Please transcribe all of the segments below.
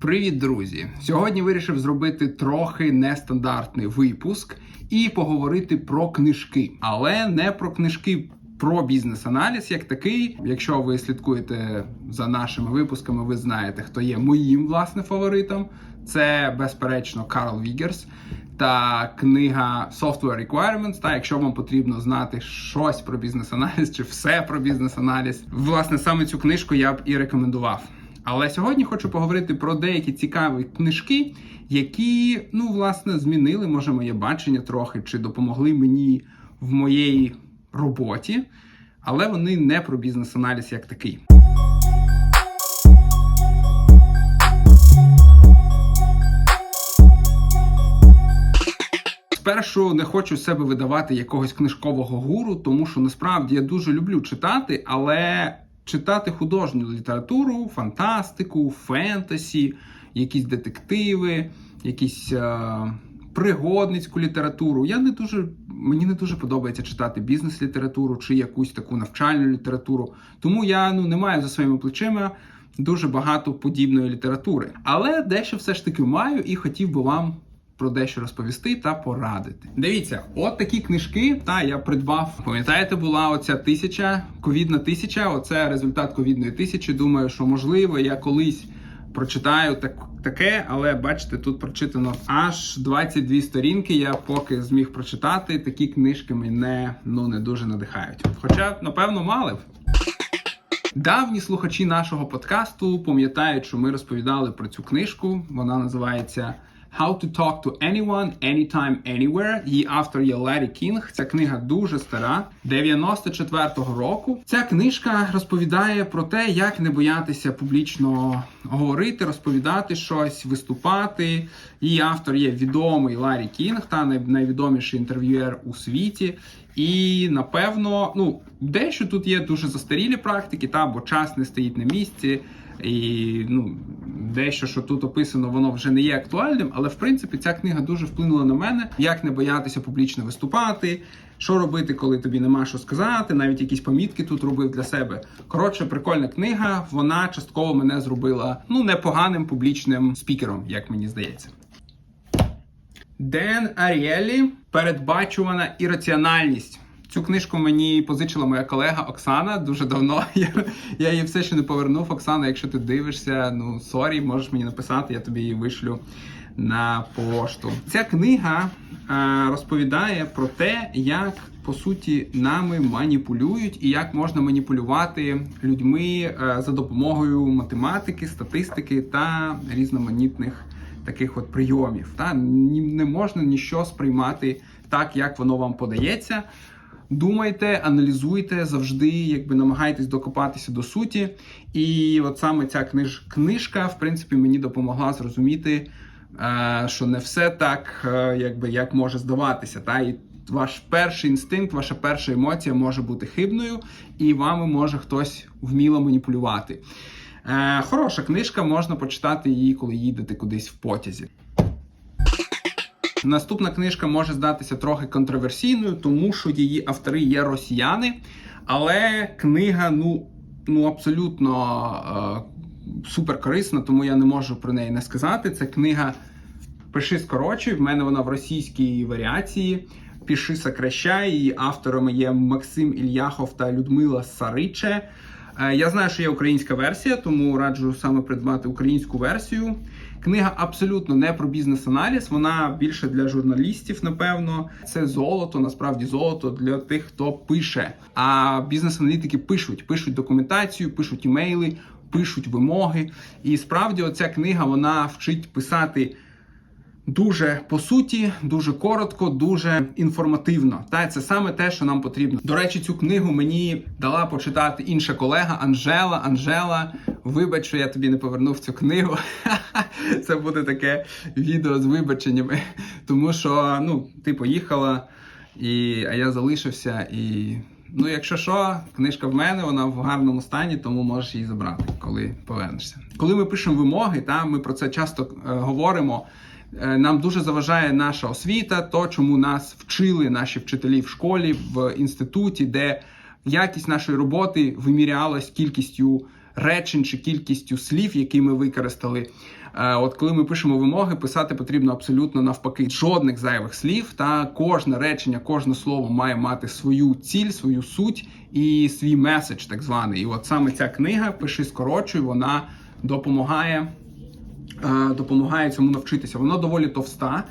Привіт, друзі! Сьогодні вирішив зробити трохи нестандартний випуск і поговорити про книжки, але не про книжки. Про бізнес-аналіз як такий. Якщо ви слідкуєте за нашими випусками, ви знаєте, хто є моїм власне фаворитом. Це безперечно Карл Вігерс та книга Software Requirements. Та якщо вам потрібно знати щось про бізнес-аналіз чи все про бізнес-аналіз, власне саме цю книжку я б і рекомендував. Але сьогодні хочу поговорити про деякі цікаві книжки, які, ну, власне, змінили може моє бачення трохи, чи допомогли мені в моїй роботі, але вони не про бізнес-аналіз як такий. Спершу не хочу себе видавати якогось книжкового гуру, тому що насправді я дуже люблю читати, але читати художню літературу, фантастику, фентасі, якісь детективи, якісь е, пригодницьку літературу. Я не дуже мені не дуже подобається читати бізнес-літературу чи якусь таку навчальну літературу. Тому я ну не маю за своїми плечима дуже багато подібної літератури. Але дещо все ж таки маю і хотів би вам. Про дещо розповісти та порадити. Дивіться, от такі книжки. Та я придбав. Пам'ятаєте, була оця тисяча, ковідна тисяча. Оце результат ковідної тисячі. Думаю, що можливо я колись прочитаю так, таке, але бачите, тут прочитано аж 22 сторінки. Я поки зміг прочитати. Такі книжки мене ну не дуже надихають. Хоча, напевно, мали б. Давні слухачі нашого подкасту пам'ятають, що ми розповідали про цю книжку. Вона називається How to Talk to Anyone, Anytime, Anywhere. Її автор є Ларі Кінг. Ця книга дуже стара, 94-го року. Ця книжка розповідає про те, як не боятися публічно говорити, розповідати щось, виступати. Її автор є відомий Ларі Кінг, та найвідоміший інтерв'юер у світі. І напевно, ну дещо тут є дуже застарілі практики, та бо час не стоїть на місці. І ну, дещо, що тут описано, воно вже не є актуальним, але в принципі ця книга дуже вплинула на мене, як не боятися публічно виступати, що робити, коли тобі нема що сказати, навіть якісь помітки тут робив для себе. Коротше, прикольна книга. Вона частково мене зробила ну непоганим публічним спікером, як мені здається. Ден Аріелі передбачувана ірраціональність. Цю книжку мені позичила моя колега Оксана дуже давно. Я, я її все ще не повернув. Оксана, якщо ти дивишся, ну сорі, можеш мені написати, я тобі її вишлю на пошту. Ця книга е, розповідає про те, як по суті нами маніпулюють і як можна маніпулювати людьми е, за допомогою математики, статистики та різноманітних таких от прийомів. Та не можна нічого сприймати так, як воно вам подається. Думайте, аналізуйте, завжди якби намагайтесь докопатися до суті. І от саме ця книж, книжка, в принципі, мені допомогла зрозуміти, е, що не все так, е, якби як може здаватися. Та і ваш перший інстинкт, ваша перша емоція може бути хибною, і вами може хтось вміло маніпулювати. Е, Хороша книжка, можна почитати її, коли їдете кудись в потязі. Наступна книжка може здатися трохи контроверсійною, тому що її автори є росіяни, але книга ну, ну абсолютно е, супер корисна, тому я не можу про неї не сказати. Це книга Пиши скорочуй. В мене вона в російській варіації. Пиши сокращай. Її авторами є Максим Ільяхов та Людмила Сариче. Е, я знаю, що є українська версія, тому раджу саме придбати українську версію. Книга абсолютно не про бізнес-аналіз, вона більше для журналістів, напевно. Це золото, насправді золото для тих, хто пише. А бізнес-аналітики пишуть, пишуть документацію, пишуть імейли, пишуть вимоги. І справді, оця книга вона вчить писати. Дуже по суті, дуже коротко, дуже інформативно. Та це саме те, що нам потрібно. До речі, цю книгу мені дала почитати інша колега Анжела. Анжела, вибач, що я тобі не повернув цю книгу. Це буде таке відео з вибаченнями. Тому що ну, ти поїхала, і, а я залишився. І ну, якщо що, книжка в мене, вона в гарному стані, тому можеш її забрати, коли повернешся. Коли ми пишемо вимоги, та ми про це часто е, говоримо. Нам дуже заважає наша освіта, то чому нас вчили наші вчителі в школі, в інституті, де якість нашої роботи вимірялась кількістю речень чи кількістю слів, які ми використали. Е, От коли ми пишемо вимоги, писати потрібно абсолютно навпаки. Жодних зайвих слів. Та кожне речення, кожне слово має мати свою ціль, свою суть і свій меседж, так званий. І от саме ця книга Пиши скорочуй, вона допомагає. Е, Допомагає цьому навчитися. Воно доволі товста,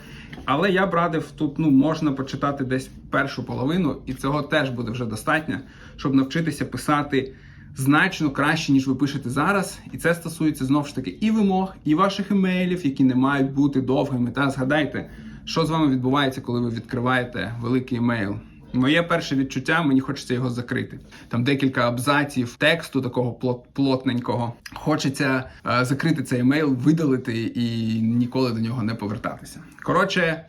але я б радив тут ну можна почитати десь першу половину, і цього теж буде вже достатньо, щоб навчитися писати значно краще, ніж ви пишете зараз. І це стосується знову ж таки і вимог, і ваших емейлів, які не мають бути довгими. Та згадайте, що з вами відбувається, коли ви відкриваєте великий емейл. Моє перше відчуття, мені хочеться його закрити. Там декілька абзаців тексту такого плот- плотненького. Хочеться е, закрити цей емейл, видалити і ніколи до нього не повертатися. Коротше,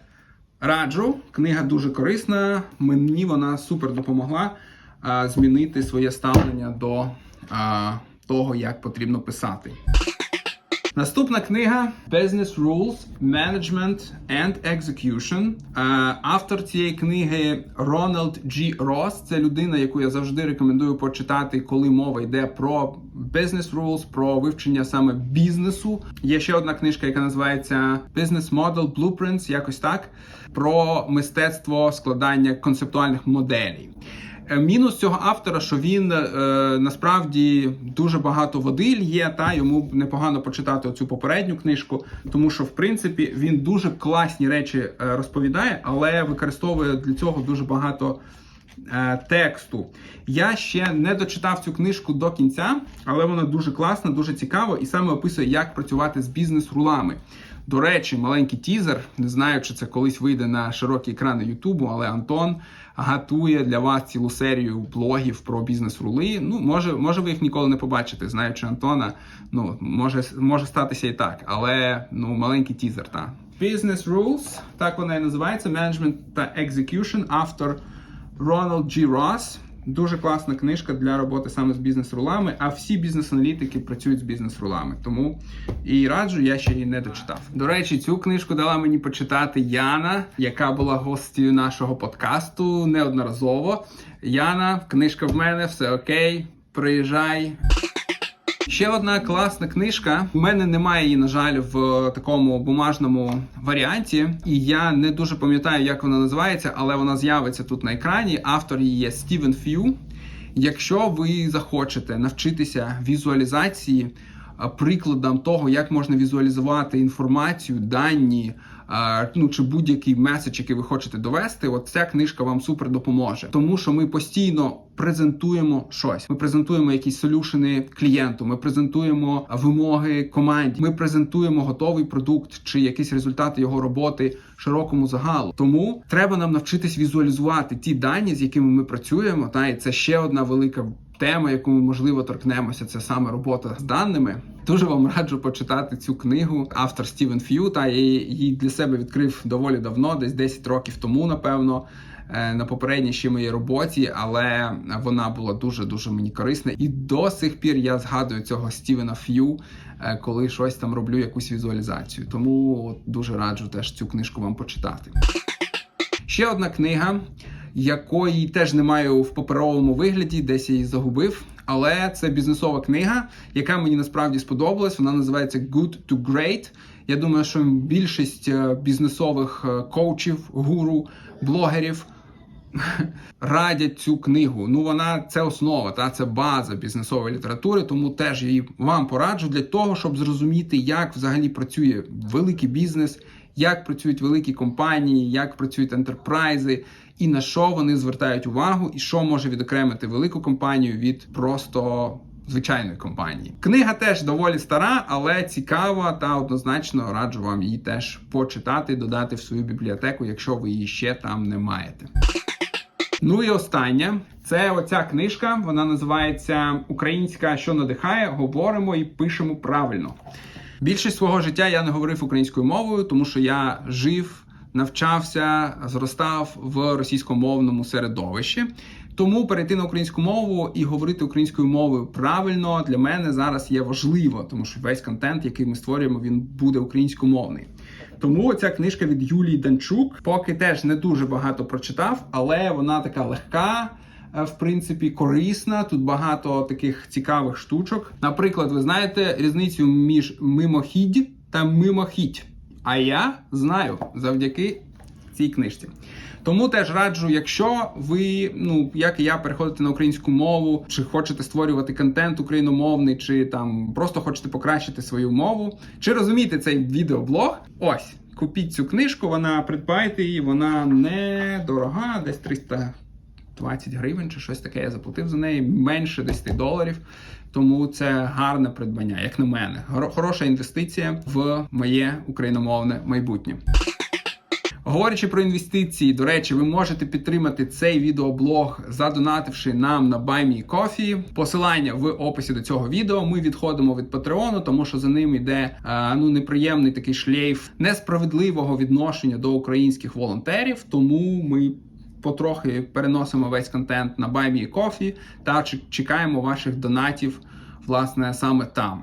раджу, книга дуже корисна. Мені вона супер допомогла е, змінити своє ставлення до е, того, як потрібно писати. Наступна книга Business Rules, Management and Execution. Е, Автор цієї книги Рональд Джі Росс. Це людина, яку я завжди рекомендую почитати, коли мова йде про Business Rules, про вивчення саме бізнесу. Є ще одна книжка, яка називається Business Model Blueprints, якось так, про мистецтво складання концептуальних моделей. Е, Мінус цього автора, що він е, насправді дуже багато води лє, та йому непогано почитати оцю попередню книжку, тому що в принципі він дуже класні речі е, розповідає, але використовує для цього дуже багато тексту. Я ще не дочитав цю книжку до кінця, але вона дуже класна, дуже цікава і саме описує, як працювати з бізнес-рулами. До речі, маленький тізер. Не знаю, чи це колись вийде на широкі екрани Ютубу, але Антон готує для вас цілу серію блогів про бізнес-рули. Ну, може, може, ви їх ніколи не побачите. Знаючи Антона, ну може, може статися і так, але ну маленький тізер. Та Business Rules, так вона і називається Management та Execution, автор Рональд Джі Росс. Дуже класна книжка для роботи саме з бізнес-рулами, а всі бізнес-аналітики працюють з бізнес-рулами. Тому і раджу, я ще її не дочитав. До речі, цю книжку дала мені почитати Яна, яка була гостю нашого подкасту неодноразово. Яна, книжка в мене, все окей. Приїжджай. Ще одна класна книжка. У мене немає її, на жаль, в такому бумажному варіанті, і я не дуже пам'ятаю, як вона називається, але вона з'явиться тут на екрані. Автор її є Стівен Ф'ю. Якщо ви захочете навчитися візуалізації, а, прикладам того, як можна візуалізувати інформацію, дані, ну чи будь-який меседж, який ви хочете довести, от ця книжка вам супер допоможе, тому що ми постійно презентуємо щось. Ми презентуємо якісь солюшени клієнту, ми презентуємо вимоги команді, ми презентуємо готовий продукт чи якісь результати його роботи широкому загалу. Тому треба нам навчитись візуалізувати ті дані, з якими ми працюємо. Та і це ще одна велика. Тема, яку ми можливо торкнемося, це саме робота з даними. Дуже вам раджу почитати цю книгу. Автор Стівен Ф'ю. Та я її для себе відкрив доволі давно, десь 10 років тому, напевно, е, на попередній ще моїй роботі, але вона була дуже дуже мені корисна. І до сих пір я згадую цього Стівена Ф'ю, е, коли щось там роблю, якусь візуалізацію. Тому дуже раджу теж цю книжку вам почитати. Ще одна книга, якої теж немає в паперовому вигляді, десь я її загубив. Але це бізнесова книга, яка мені насправді сподобалась. Вона називається Good to Great. Я думаю, що більшість е, бізнесових е, коучів, гуру, блогерів радять цю книгу. Ну вона це основа, та це база бізнесової літератури, тому теж її вам пораджу для того, щоб зрозуміти, як взагалі працює великий бізнес, як працюють великі компанії, як працюють ентерпрайзи, і на що вони звертають увагу, і що може відокремити велику компанію від просто. Звичайної компанії. Книга теж доволі стара, але цікава та однозначно раджу вам її теж почитати, додати в свою бібліотеку, якщо ви її ще там не маєте. Ну і остання це оця книжка. Вона називається Українська, що надихає. Говоримо і пишемо правильно. Більшість свого життя я не говорив українською мовою, тому що я жив, навчався, зростав в російськомовному середовищі. Тому перейти на українську мову і говорити українською мовою правильно для мене зараз є важливо, тому що весь контент, який ми створюємо, він буде українськомовний. Тому ця книжка від Юлії Данчук, поки теж не дуже багато прочитав, але вона така легка. Е, в принципі, корисна. Тут багато таких цікавих штучок. Наприклад, ви знаєте різницю між мимохідь та мимохідь. А я знаю завдяки цій книжці. Тому теж раджу, якщо ви, ну як і я, переходите на українську мову, чи хочете створювати контент україномовний, чи там просто хочете покращити свою мову, чи розумієте цей відеоблог, ось купіть цю книжку, вона придбайте її, вона не дорога, десь 300 20 гривень чи щось таке. Я заплатив за неї менше 10 доларів. Тому це гарне придбання, як на мене. Хороша інвестиція в моє україномовне майбутнє. Говорячи про інвестиції, до речі, ви можете підтримати цей відеоблог, задонативши нам на BuyMeCoffee. Посилання в описі до цього відео. Ми відходимо від Патреону, тому що за ним йде е, ну неприємний такий шлейф несправедливого відношення до українських волонтерів. Тому ми потрохи переносимо весь контент на BuyMeCoffee та чек- чекаємо ваших донатів, власне, саме там.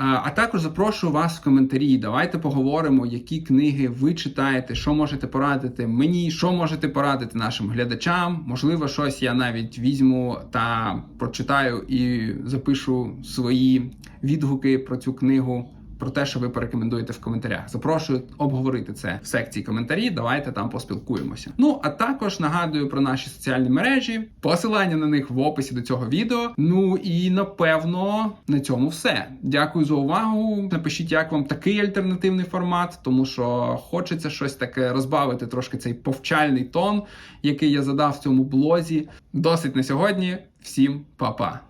Е, А також запрошую вас в коментарі. Давайте поговоримо, які книги ви читаєте, що можете порадити мені, що можете порадити нашим глядачам. Можливо, щось я навіть візьму та прочитаю і запишу свої відгуки про цю книгу. Про те, що ви порекомендуєте в коментарях. Запрошую обговорити це в секції коментарі. Давайте там поспілкуємося. Ну а також нагадую про наші соціальні мережі, посилання на них в описі до цього відео. Ну і напевно на цьому все. Дякую за увагу. Напишіть, як вам такий альтернативний формат, тому що хочеться щось таке розбавити трошки цей повчальний тон, який я задав в цьому блозі. Досить на сьогодні. Всім па-па!